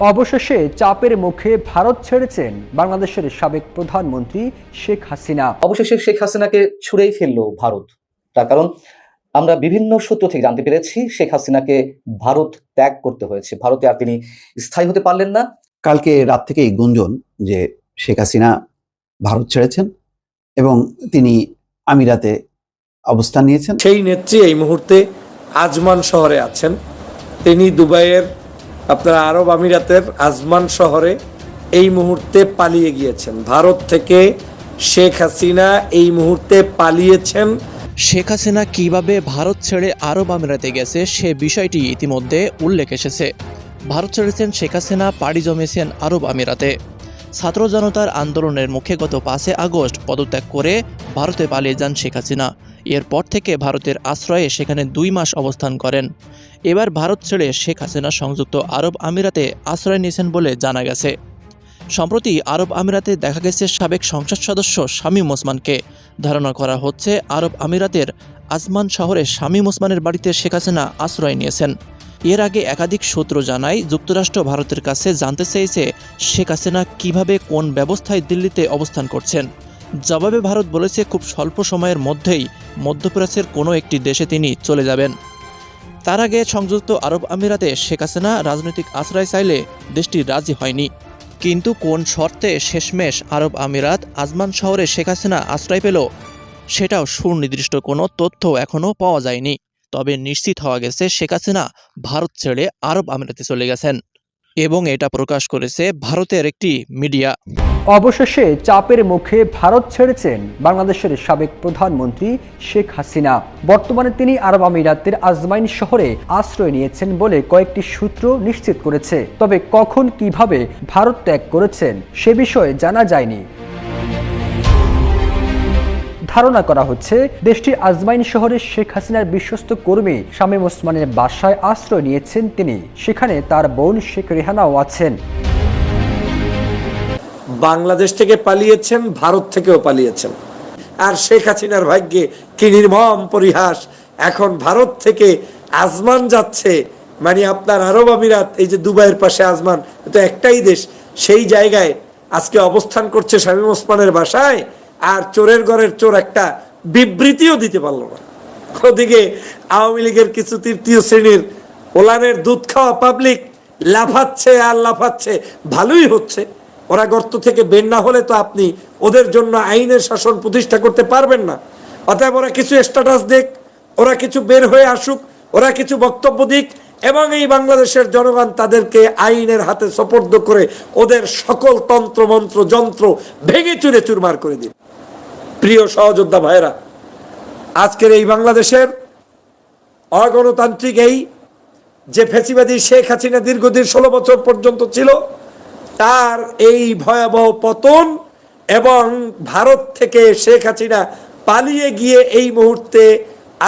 অবশেষে চাপের মুখে ভারত ছেড়েছেন বাংলাদেশের সাবেক প্রধানমন্ত্রী শেখ হাসিনা। অবশেষে শেখ হাসিনাকে ছুড়েই ফেলল ভারত। তার কারণ আমরা বিভিন্ন সূত্র থেকে জানতে পেরেছি শেখ হাসিনাকে ভারত ত্যাগ করতে হয়েছে। ভারতে আর তিনি স্থায়ী হতে পারলেন না। কালকে রাত থেকেই গুঞ্জন যে শেখ হাসিনা ভারত ছেড়েছেন এবং তিনি আমিরাতে অবস্থান নিয়েছেন। সেই নেত্রী এই মুহূর্তে আজমান শহরে আছেন। তিনি দুবাইয়ের আপনার আরব আমিরাতের আজমান শহরে এই মুহূর্তে পালিয়ে গিয়েছেন। ভারত থেকে শেখ হাসিনা এই মুহূর্তে পালিয়েছেন। শেখ হাসিনা কীভাবে ভারত ছেড়ে আরব আমিরাতে গেছে সে বিষয়টি ইতিমধ্যে উল্লেখ এসেছে। ভারত ছেড়েছেন শেখ হাসিনা, পাড়ি জমেছেন আরব আমিরাতে। ছাত্র জনতার আন্দোলনের মুখে গত পাঁচে আগস্ট পদত্যাগ করে ভারতে পালিয়ে যান শেখ হাসিনা। এরপর থেকে ভারতের আশ্রয়ে সেখানে দুই মাস অবস্থান করেন। এবার ভারত ছেড়ে শেখ হাসিনা সংযুক্ত আরব আমিরাতে আশ্রয় নিয়েছেন বলে জানা গেছে। সম্প্রতি আরব আমিরাতে দেখা গেছে সাবেক সংসদ সদস্য শামীম ওসমানকে। ধারণা করা হচ্ছে, আরব আমিরাতের আজমান শহরে শামীম ওসমানের বাড়িতে শেখ হাসিনা আশ্রয় নিয়েছেন। এর আগে একাধিক সূত্র জানায়, যুক্তরাষ্ট্র ভারতের কাছে জানতে চেয়েছে শেখ হাসিনা কীভাবে কোন ব্যবস্থায় দিল্লিতে অবস্থান করছেন। জবাবে ভারত বলেছে, খুব স্বল্প সময়ের মধ্যেই মধ্যপ্রাচ্যের কোনো একটি দেশে তিনি চলে যাবেন। তার আগে সংযুক্ত আরব আমিরাতে শেখ হাসিনা রাজনৈতিক আশ্রয় চাইলে দেশটি রাজি হয়নি। কিন্তু কোন শর্তে শেষমেশ আরব আমিরাত আজমান শহরে শেখ হাসিনা আশ্রয় পেল, সেটাও সুনির্দিষ্ট কোনো তথ্য এখনও পাওয়া যায়নি। তবে নিশ্চিত হওয়া গেছে শেখ হাসিনা ভারত ছেড়ে আরব আমিরাতে চলে গেছেন এবং এটা প্রকাশ করেছে ভারতের একটি মিডিয়া। অবশেষে চাপের মুখে ভারত ছেড়েছেন বাংলাদেশের সাবেক প্রধানমন্ত্রী শেখ হাসিনা। বর্তমানে তিনি আরব আমিরাতের আজমাইন শহরে আশ্রয় নিয়েছেন বলে কয়েকটি সূত্র নিশ্চিত করেছে। তবে কখন কীভাবে ভারত ত্যাগ করেছেন সে বিষয়ে জানা যায়নি। ধারণা করা হচ্ছে, দেশটির আজমাইন শহরে শেখ হাসিনার বিশ্বস্ত কর্মী শামীম ওসমানের বাসায় আশ্রয় নিয়েছেন তিনি। সেখানে তার বোন শেখ রেহানাও আছেন। বাংলাদেশ থেকে পালিয়েছেন, ভারত থেকেও পালিয়েছেন। আর শেখ হাসিনার ভাগ্যে কি নির্মম পরিহাস। এখন ভারত থেকে আজমান যাচ্ছে মানে আপনার আরব আমিরাত, এই যে দুবাইয়ের পাশে আজমান তো একটাই দেশ। সেই জায়গায় আজকে অবস্থান করছে শামীম ওসমানের বাসায়, আর চোরের ঘরের চোর একটা বিবৃতিও দিতে পারল না। ওদিকে আওয়ামী লীগের কিছু তৃতীয় শ্রেণির ওলানের দুধ খাওয়া পাবলিক লাফাচ্ছে আর লাফাচ্ছে, ভালোই হচ্ছে। ওরা গর্ত থেকে বের না হলে তো আপনি ওদের জন্য আইনের শাসন প্রতিষ্ঠা করতে পারবেন না। অতএব ওরা কিছু স্ট্যাটাস দেখ ওরা কিছু বের হয়ে আসুক, ওরা কিছু বক্তব্য দিক এবং এই বাংলাদেশের জনগণ তাদেরকে আইনের হাতে সপর্দ করে ওদের সকল তন্ত্র, মন্ত্র, যন্ত্র ভেঙে চুরে চুরমার করে দিন প্রিয় সহযোদ্ধা ভাইরা আজকের এই বাংলাদেশের অগণতান্ত্রিক এই যে ফেসিবাদী শেখ হাসিনা দীর্ঘদিন ষোলো বছর পর্যন্ত ছিল তার এই ভয়াবহ পতন এবং ভারত থেকে শেখ হাসিনা পালিয়ে গিয়ে এই মুহূর্তে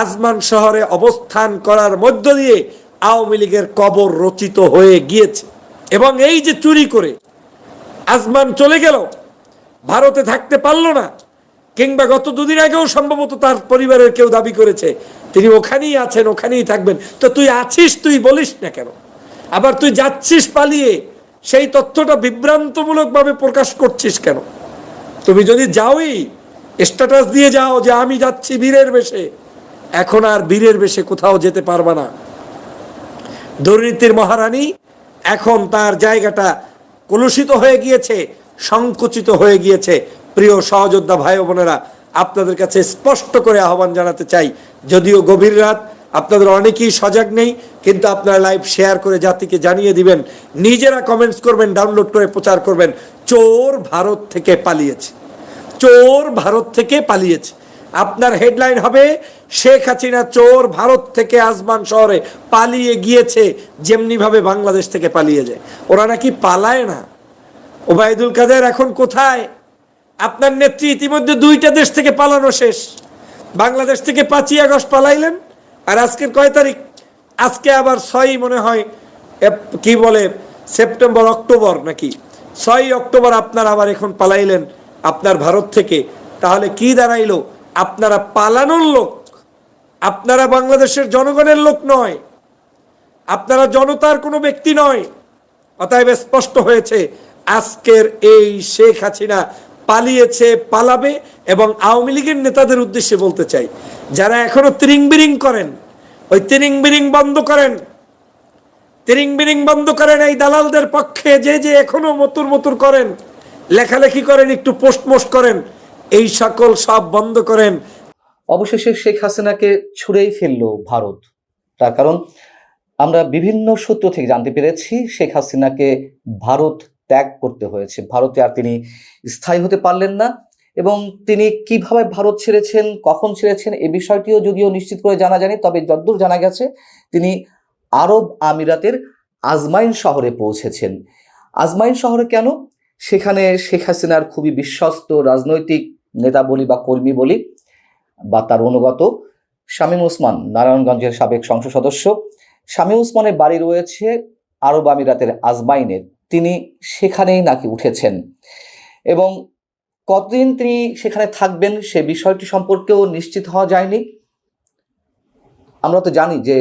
আজমান শহরে অবস্থান করার মধ্য দিয়ে আওয়ামী লীগের কবর রচিত হয়ে গিয়েছে। এবং এই যে চুরি করে আজমান চলে গেল, ভারতে থাকতে পারল না, কিংবা গত দুদিন আগেও সম্ভবত তার পরিবারের কেউ দাবি করেছে, তিনি ওখানেই আছেন, ওখানেই থাকবেন। তো তুই আছিস, তুই বলিস না কেন? আবার তুই যাচ্ছিস পালিয়ে সেই তথ্যটা বিভ্রান্তমূলকভাবে প্রকাশ করছিস কেন? তুমি যদি যাওই স্ট্যাটাস দিয়ে যাও যে আমি যাচ্ছি বীরের বেশে, এখন আর বীরের বেশে কোথাও যেতে পারবা না। দুর্নীতির মহারানী এখন তার জায়গাটা কলুষিত হয়ে গিয়েছে, সংকুচিত হয়ে গিয়েছে। প্রিয় সহযোদ্ধা ভাই বোনেরা, আপনাদের কাছে স্পষ্ট করে আহ্বান জানাতে চাই, যদিও গভীর রাত আপনাদের অনেকেই সজাগ নেই, কিন্তু আপনারা লাইভ শেয়ার করে জাতিকে জানিয়ে দিবেন। নিজেরা কমেন্টস করবেন ডাউনলোড করে প্রচার করবেন। চোর ভারত থেকে পালিয়েছে। চোর ভারত থেকে পালিয়েছে। আপনার হেডলাইন হবে, শেখ হাসিনা চোর ভারত থেকে আজমান শহরে পালিয়ে গিয়েছে, যেমনিভাবে বাংলাদেশ থেকে পালিয়ে যায়। ওরা নাকি পালায় না। ওবায়দুল কাদের এখন কোথায়? আপনার নেত্রী ইতিমধ্যে দুইটা দেশ থেকে পালানো শেষ। বাংলাদেশ থেকে পাঁচই আগস্ট পালাইলেন। আর আজকের কয় তারিখ? আজকে আবার ছয়ই মনে হয় কি বলে, সেপ্টেম্বর, অক্টোবর নাকি? ছয়ই অক্টোবর আপনার আবার এখন পালাইলেন আপনার ভারত থেকে। তাহলে কি দাঁড়াইলো? আপনারা পালানোর লোক। আপনারা বাংলাদেশের জনগণের লোক নয়। আপনারা জনতার কোনো ব্যক্তি নয়। অতএব স্পষ্ট হয়েছে, আজকের এই শেখ হাসিনা পালিয়েছে, পালাবে এবং আওয়ামী লীগের নেতাদের উদ্দেশ্যে বলতে চাই, যারা এখনও তিরিং বিরিং করেন, ওই তিরিং বিরিং বন্ধ করেন। তিরিং বিরিং বন্ধ করেন এই দালালদের পক্ষে, যে যে এখনও মতুর মতুর করেন, লেখালেখি করেন, একটু পোস্ট মোস্ট করেন, এই সকল সব বন্ধ করেন। অবশেষে শেখ হাসিনাকে ছুড়েই ফেলল ভারত। তার কারণ, আমরা বিভিন্ন সূত্র থেকে জানতে পেরেছি, শেখ হাসিনাকে ভারত ত্যাগ করতে হয়েছে। ভারতে আর তিনি স্থায়ী হতে পারলেন না এবং তিনি কীভাবে ভারত ছেড়েছেন, কখন ছেড়েছেন, এ বিষয়টিও যদিও নিশ্চিত করে জানা যায়নি, তবে যদ্দূর জানা গেছে তিনি আরব আমিরাতের আজমাইন শহরে পৌঁছেছেন। আজমাইন শহরে কেন? সেখানে শেখ হাসিনার খুবই বিশ্বস্ত রাজনৈতিক নেতা বলি বা কর্মী বলি বা তার অনুগত শামীম ওসমান, নারায়ণগঞ্জের সাবেক সংসদ সদস্য। শামীম ওসমানের বাড়ি রয়েছে আরব আমিরাতের আজমাইনে তিনি সেখানেই নাকি উঠেছেন। এবং কতদিন তিনি সেখানে থাকবেন সে বিষয়টি সম্পর্কেও নিশ্চিত হওয়া যায়নি। আমরা তো জানি যে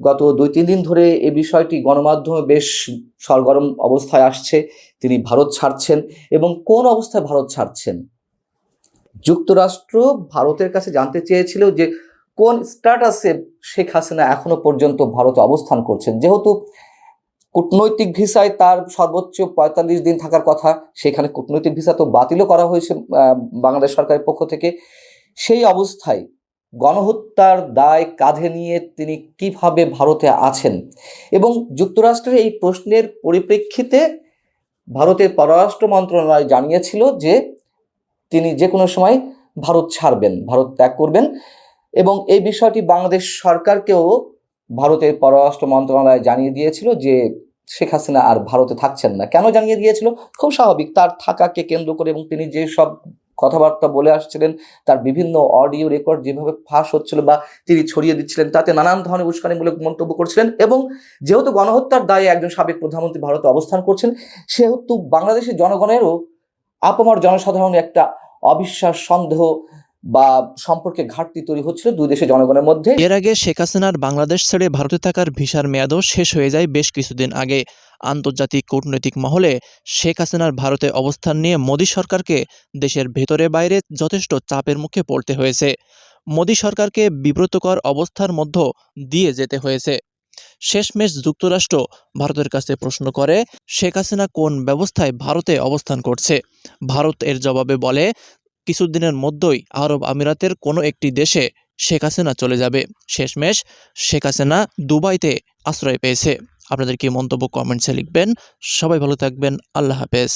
গত দুই তিন দিন ধরে এ বিষয়টি গণমাধ্যমে বেশ সরগরম অবস্থায় আসছে। তিনি ভারত ছাড়ছেন এবং কোন অবস্থায় ভারত ছাড়ছেন? যুক্তরাষ্ট্র ভারতের কাছে জানতে চেয়েছিল যে কোন স্ট্যাটাসে শেখ হাসিনা এখনও পর্যন্ত ভারতে অবস্থান করছেন। যেহেতু কূটনৈতিক ভিসায় তার সর্বোচ্চ পঁয়তাল্লিশ দিন থাকার কথা, সেখানে কূটনৈতিক ভিসা তো বাতিলও করা হয়েছে বাংলাদেশ সরকারের পক্ষ থেকে। সেই অবস্থায় গণহত্যার দায় কাঁধে নিয়ে তিনি কীভাবে ভারতে আছেন? এবং যুক্তরাষ্ট্রের এই প্রশ্নের পরিপ্রেক্ষিতে ভারতের পররাষ্ট্র মন্ত্রণালয় জানিয়েছিল যে তিনি যে কোনো সময় ভারত ছাড়বেন, ভারত ত্যাগ করবেন। এবং এই বিষয়টি বাংলাদেশ সরকারকেও ভারতের পররাষ্ট্র মন্ত্রণালয় জানিয়ে দিয়েছিল যে শেখ হাসিনা আর ভারতে থাকছেন না। কেন জানিয়ে দিয়েছিল? খুব স্বাভাবিক, তার থাকাকে কেন্দ্র করে এবং তিনি যে সব কথাবার্তা বলে আসছিলেন, তার বিভিন্ন অডিও রেকর্ড যেভাবে ফাঁস হচ্ছিল বা তিনি ছড়িয়ে দিচ্ছিলেন, তাতে নানান ধরনের উস্কানিমূলক মন্তব্য করছিলেন এবং যেহেতু গণহত্যার দায়ে একজন সাবেক প্রধানমন্ত্রী ভারতে অবস্থান করছেন, সেহেতু বাংলাদেশের জনগণেরও আপামর জনসাধারণের একটা অবিশ্বাস সন্দেহ বা সম্পর্কে ঘাটতি তৈরি হচ্ছিল দুই দেশের জনগণের মধ্যে। এর আগে শেখ হাসিনার বাংলাদেশ ছেড়ে ভারতে থাকার ভিসার মেয়াদও শেষ হয়ে যায় বেশ কিছুদিন আগে। আন্তর্জাতিক কূটনৈতিক মহলে শেখ হাসিনার ভারতে অবস্থান নিয়ে মোদী সরকারকে দেশের ভেতরে বাইরে যথেষ্ট চাপের মুখে পড়তে হয়েছে। মোদী সরকারকে বিব্রতকর অবস্থার মধ্য দিয়ে যেতে হয়েছে। শেষমেশ যুক্তরাষ্ট্র ভারতের কাছে প্রশ্ন করে, শেখ হাসিনা কোন ব্যবস্থায় ভারতে অবস্থান করছে? ভারত এর জবাবে বলে কিছুদিনের মধ্যেই আরব আমিরাতের কোনো একটি দেশে শেখ হাসিনা চলে যাবে। শেষমেশ শেখ হাসিনা দুবাইতে আশ্রয় পেয়েছে। আপনাদের কি মন্তব্য কমেন্টসে লিখবেন। সবাই ভালো থাকবেন। আল্লাহ হাফেজ।